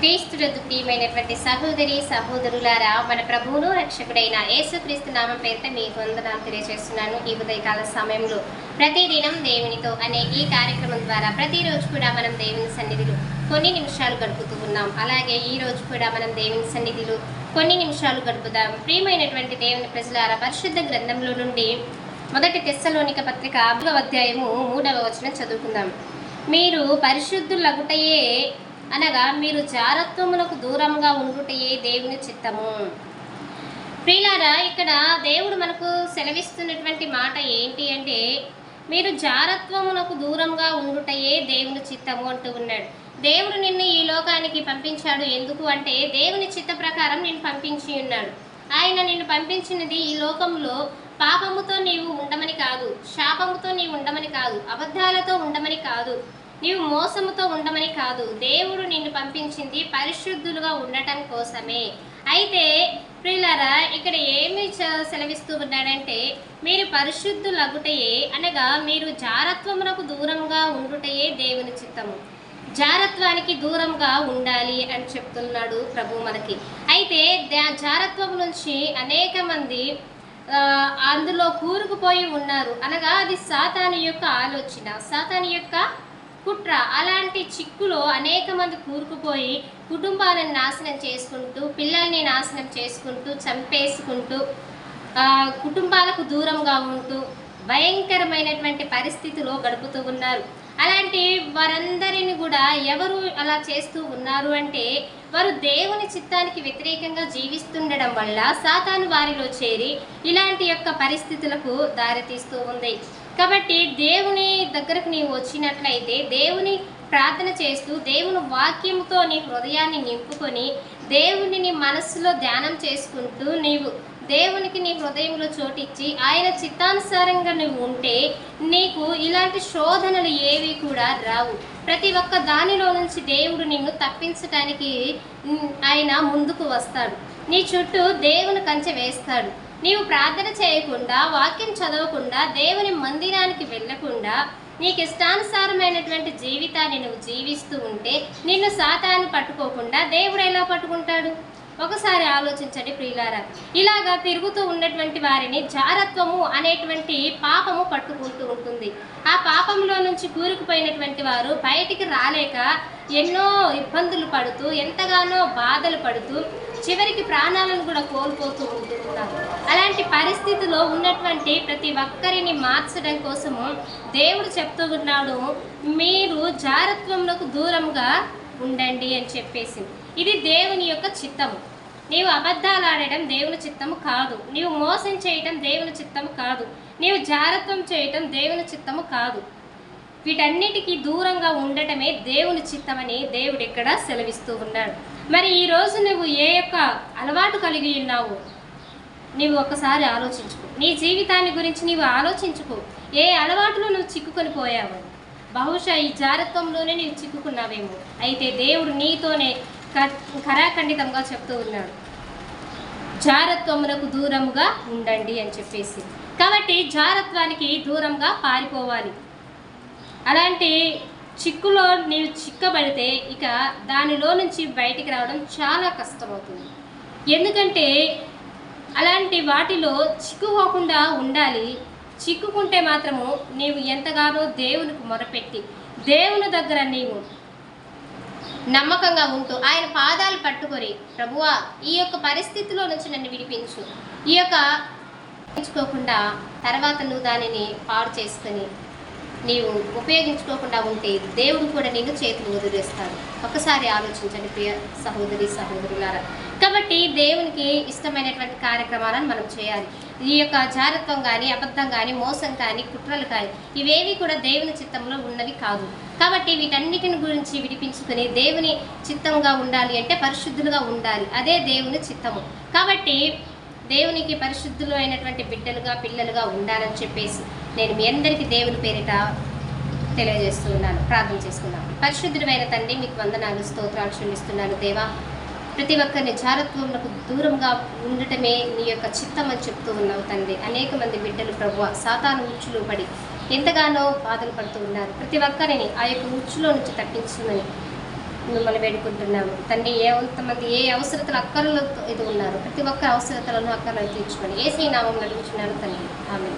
క్రీస్తునందు ప్రియమైనటువంటి సహోదరి సహోదరులారా మన ప్రభువును రక్షకుడైన యేసుక్రీస్తు నామం పేరిట మీ వందనాలు తెలియజేస్తున్నాను. ఈ ఉదయకాల సమయంలో ప్రతిదినం దేవునితో అనే ఈ కార్యక్రమం ద్వారా ప్రతిరోజు కూడా మనం దేవుని సన్నిధిలో కొన్ని నిమిషాలు గడుపుతూ ఉన్నాం. అలాగే ఈ రోజు కూడా మనం దేవుని సన్నిధిలో కొన్ని నిమిషాలు గడుపుదాం. ప్రియమైనటువంటి దేవుని ప్రజలారా పరిశుద్ధ గ్రంథంలో నుండి మొదటి తెస్సలోనిక పత్రిక ఆరవ అధ్యాయము మూడవ వచనం చదువుకుందాం. మీరు పరిశుద్ధులగుటయే అనగా మీరు జారత్వములకు దూరంగా ఉండుటయే దేవుని చిత్తము. ప్రియులారా ఇక్కడ దేవుడు మనకు సెలవిస్తున్నటువంటి మాట ఏంటి అంటే మీరు జారత్వమునకు దూరంగా ఉండుటయే దేవుని చిత్తము అంటూ ఉన్నాడు. దేవుడు నిన్ను ఈ లోకానికి పంపించాడు ఎందుకు అంటే దేవుని చిత్త ప్రకారం నేను పంపించి ఉన్నాడు. ఆయన నిన్ను పంపించినది ఈ లోకంలో పాపముతో నీవు ఉండమని కాదు శాపముతో నీవు ఉండమని కాదు అబద్ధాలతో ఉండమని కాదు నీవు మోసముతో ఉండమని కాదు. దేవుడు నిన్ను పంపించింది పరిశుద్ధులుగా ఉండటం కోసమే. అయితే ప్రియులారా ఇక్కడ ఏమి సెలవిస్తూ ఉన్నాడంటే మీరు పరిశుద్ధులగుటయే అనగా మీరు జారత్వమునకు దూరంగా ఉండుటయే దేవుని చిత్తము. జారత్వానికి దూరంగా ఉండాలి అని చెప్తున్నాడు ప్రభు మనకి. అయితే దా- జారత్వం నుంచి అనేక మంది అందులో కూరుకుపోయి ఉన్నారు. అనగా అది సాతాను యొక్క ఆలోచన. సాతాను యొక్క కుట్ర. అలాంటి చిక్కులో అనేక మంది కూరుకుపోయి కుటుంబాలను నాశనం చేసుకుంటూ పిల్లల్ని నాశనం చేసుకుంటూ చంపేసుకుంటూ కుటుంబాలకు దూరంగా ఉంటూ భయంకరమైనటువంటి పరిస్థితిలో గడుపుతూ ఉన్నారు. అలాంటి వారందరిని కూడా ఎవరు అలా చేస్తూ ఉన్నారు అంటే వారు దేవుని చిత్తానికి వ్యతిరేకంగా జీవిస్తుండడం వల్ల సాతాను వారిలో చేరి ఇలాంటి యొక్క పరిస్థితులకు దారితీస్తూ ఉంది. కాబట్టి దేవుని దగ్గరకు నీవు వచ్చినట్లయితే దేవుని ప్రార్థన చేస్తూ దేవుని వాక్యంతో నీ హృదయాన్ని నింపుకొని దేవుని నీ మనస్సులో ధ్యానం చేసుకుంటూ నీవు దేవునికి నీ హృదయంలో చోటిచ్చి ఆయన చిత్తానుసారంగా నువ్వు ఉంటే నీకు ఇలాంటి శోధనలు ఏవి కూడా రావు. ప్రతి ఒక్క దానిలో నుంచి దేవుడు నిన్ను తప్పించడానికి ఆయన ముందుకు వస్తాడు. నీ చుట్టూ దేవుని కంచె వేస్తాడు. నీవు ప్రార్థన చేయకుండా వాక్యం చదవకుండా దేవుని మందిరానికి వెళ్ళకుండా నీకు ఇష్టానుసారమైనటువంటి జీవితాన్ని నువ్వు జీవిస్తూ ఉంటే నిన్ను సాతాన్ని పట్టుకోకుండా దేవుడు ఎలా పట్టుకుంటాడు? ఒకసారి ఆలోచించండి ప్రియులారా. ఇలాగా తిరుగుతూ ఉన్నటువంటి వారిని జారత్వము అనేటువంటి పాపము పట్టుకుంటూ ఉంటుంది. ఆ పాపంలో నుంచి కూరుకుపోయినటువంటి వారు బయటికి రాలేక ఎన్నో ఇబ్బందులు పడుతూ ఎంతగానో బాధలు పడుతూ చివరికి ప్రాణాలను కూడా కోల్పోతూ ఉంటున్నారు. అలాంటి పరిస్థితిలో ఉన్నటువంటి ప్రతి ఒక్కరిని మార్చడం కోసము దేవుడు చెప్తూ ఉన్నాడు మీరు జారత్వంలోకి దూరంగా ఉండండి అని చెప్పేసి. ఇది దేవుని యొక్క చిత్తము. నీవు అబద్ధాలు ఆడడం దేవుని చిత్తము కాదు. నీవు మోసం చేయటం దేవుని చిత్తము కాదు. నీవు జారత్వం చేయటం దేవుని చిత్తము కాదు. వీటన్నిటికీ దూరంగా ఉండటమే దేవుని చిత్తమని దేవుడు ఇక్కడ సెలవిస్తూ ఉన్నాడు. మరి ఈరోజు నువ్వు ఏ యొక్క అలవాటు కలిగి ఉన్నావు? నీవు ఒకసారి ఆలోచించుకో. నీ జీవితాన్ని గురించి నీవు ఆలోచించుకో. ఏ అలవాటులో నువ్వు చిక్కుకొని పోయావు? బహుశా ఈ జారత్వంలోనే నీవు చిక్కుకున్నావేమో. అయితే దేవుడు నీతోనే ఖరాఖండితంగా చెప్తూ ఉన్నాడు. జారత్వమునకు దూరముగా ఉండండి అని చెప్పేసి. కాబట్టి జారత్వానికి దూరంగా పారిపోవాలి. అలాంటి చిక్కులో నీవు చిక్కబడితే ఇక దానిలో నుంచి బయటికి రావడం చాలా కష్టమవుతుంది. ఎందుకంటే అలాంటి వాటిలో చిక్కుకోకుండా ఉండాలి. చిక్కుకుంటే మాత్రము నీవు ఎంతగానో దేవునికి మొరపెట్టి దేవుని దగ్గర నీవు నమ్మకంగా ఉంటూ ఆయన పాదాలు పట్టుకొని ప్రభువా ఈ యొక్క పరిస్థితిలో నుంచి నన్ను విడిపించు. ఈ యొక్క ఉపయోగించుకోకుండా తర్వాత నువ్వు దానిని పాడు చేసుకొని నీవు ఉపయోగించుకోకుండా ఉంటే దేవుడు కూడా నిన్ను చేతులు వదిలేస్తాడు ఒకసారి ఆలోచించండి ప్రియ సహోదరి సహోదరులారా. కాబట్టి దేవునికి ఇష్టమైనటువంటి కార్యక్రమాలను మనం చేయాలి. ఈ యొక్క జారత్వం కానీ అబద్ధం కానీ మోసం కానీ కుట్రలు కానీ ఇవేవి కూడా దేవుని చిత్తంలో ఉన్నవి కాదు. కాబట్టి వీటన్నిటిని గురించి విడిపించుకుని దేవుని చిత్తంగా ఉండాలి అంటే పరిశుద్ధులుగా ఉండాలి. అదే దేవుని చిత్తము. కాబట్టి దేవునికి పరిశుద్ధులు అయినటువంటి బిడ్డలుగా పిల్లలుగా ఉండాలని చెప్పేసి నేను మీ అందరికీ దేవుని పేరిట తెలియజేస్తూ ఉన్నాను ప్రార్థన చేసుకున్నాను పరిశుద్ధుడైన తండ్రి మీకు వందనాలు స్తోత్రాలు చెల్లిస్తున్నాను దేవా. ప్రతి ఒక్కరిని జారత్వములకు దూరంగా ఉండటమే నీ యొక్క చిత్తం అని చెప్తూ ఉన్నావు తండ్రి. అనేక మంది బిడ్డలు ప్రభు సాతాను ఉచ్చులు పడి ఎంతగానో బాధలు పడుతూ ఉన్నారు. ప్రతి ఒక్కరిని ఆ యొక్క ఉచ్చులో నుంచి తప్పించుకుని మిమ్మల్ని వేడుకుంటున్నాము. తండ్రి ఏ ఎంతమంది ఏ అవసరతలు అక్కర్లతో ఇది ఉన్నారు. ప్రతి ఒక్క అవసరతలను అక్కర్లను తీర్చుకొని ఏసీ నామం నడుచున్నాను తండ్రి. ఆమె